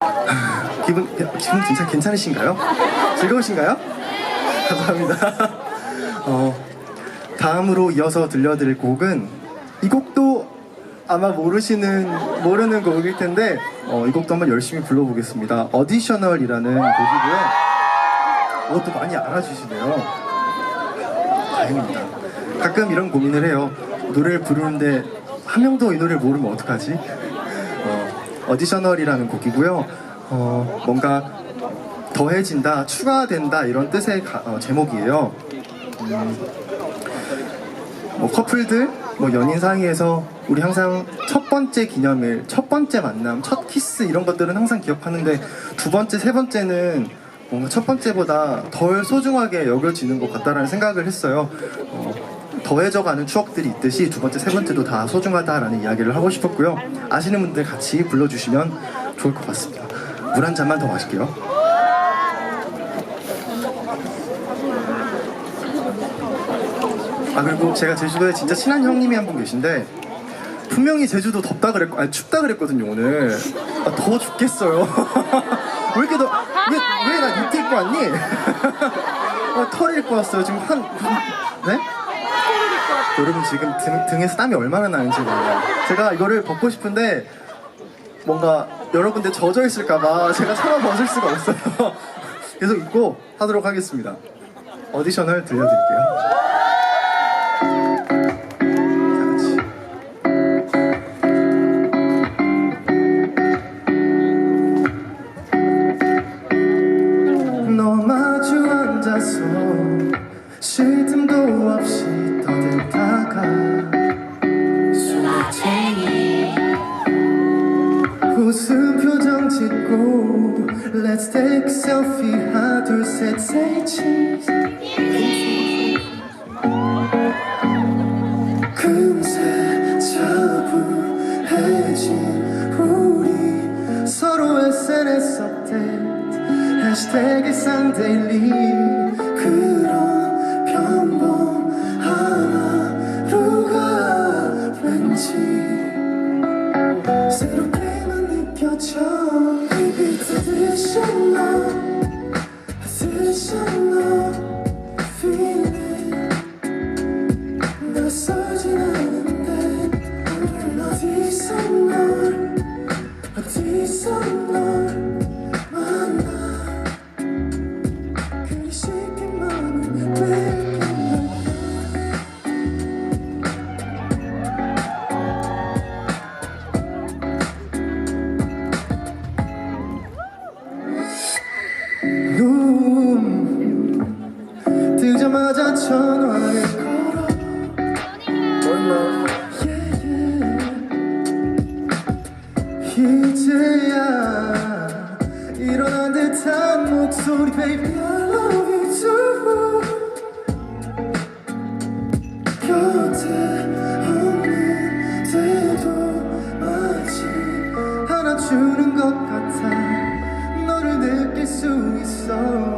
기분 기분 진짜 괜찮으신가요? 즐거우신가요? 감사합니다. 어, 다음으로 이어서 들려드릴 곡은 이 곡도 아마 모르시는 모르는 곡일 텐데 어, 이 곡도 한번 열심히 불러보겠습니다. 어디셔널이라는 곡이고요. 이것도 많이 알아주시네요. 다행입니다. 가끔 이런 고민을 해요. 노래를 부르는데 한 명도 이 노래를 모르면 어떡하지? 어, 어디셔널이라는 곡이고요. 어, 뭔가 더해진다, 추가된다 이런 뜻의 가- 어, 제목이에요. 음, 뭐 커플들, 뭐 연인 사이에서 우리 항상 첫 번째 기념일, 첫 번째 만남, 첫 키스 이런 것들은 항상 기억하는데 두 번째, 세 번째는 뭔가 첫 번째보다 덜 소중하게 여겨지는 것 같다라는 생각을 했어요. 어, 더해져가는 추억들이 있듯이 두 번째, 세 번째도 다 소중하다라는 이야기를 하고 싶었고요. 아시는 분들 같이 불러주시면 좋을 것 같습니다. 물 한 잔만 더 마실게요. 아 그리고 제가 제주도에 진짜 친한 형님이 한 분 계신데 분명히 제주도 덥다 그랬고 아니 춥다 그랬거든요 오늘 아, 더워 죽겠어요 왜 이렇게 더왜왜나 니트 입고 왔니? 어, 털 입고 왔어요 지금 한 네? 여러분 지금 등, 등에서 땀이 얼마나 나는지 몰라요. 제가 이거를 벗고 싶은데 뭔가 여러분들 젖어 있을까봐 제가 차마 벗을 수가 없어요. 계속 입고 하도록 하겠습니다. 어디션을 들려드릴게요 selfie 하나 둘셋 say cheese 금세 차분해진 우리 서로 SNS 업데이트 해시태그 일상데일리. 그런 평범한 하루가 왠지 새롭게만 느껴져 전화를 걸어 몰라 이제야 일어난 듯한 목소리 Baby I love you too. 곁에 없는데도 마치 안아주는 것 같아. 너를 느낄 수 있어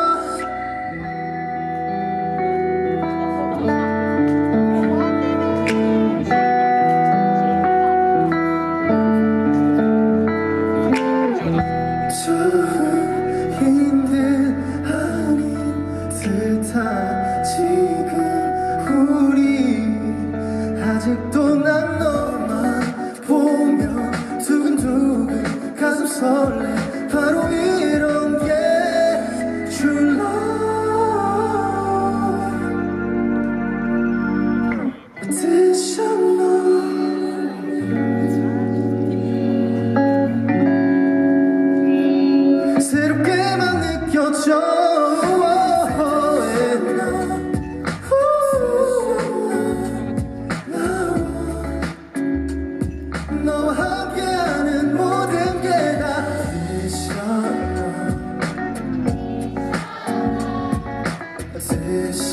아직도 난 너만 보면 두근두근 가슴 설레 바로 이런 게 True love Additional 새롭게만 느껴져 this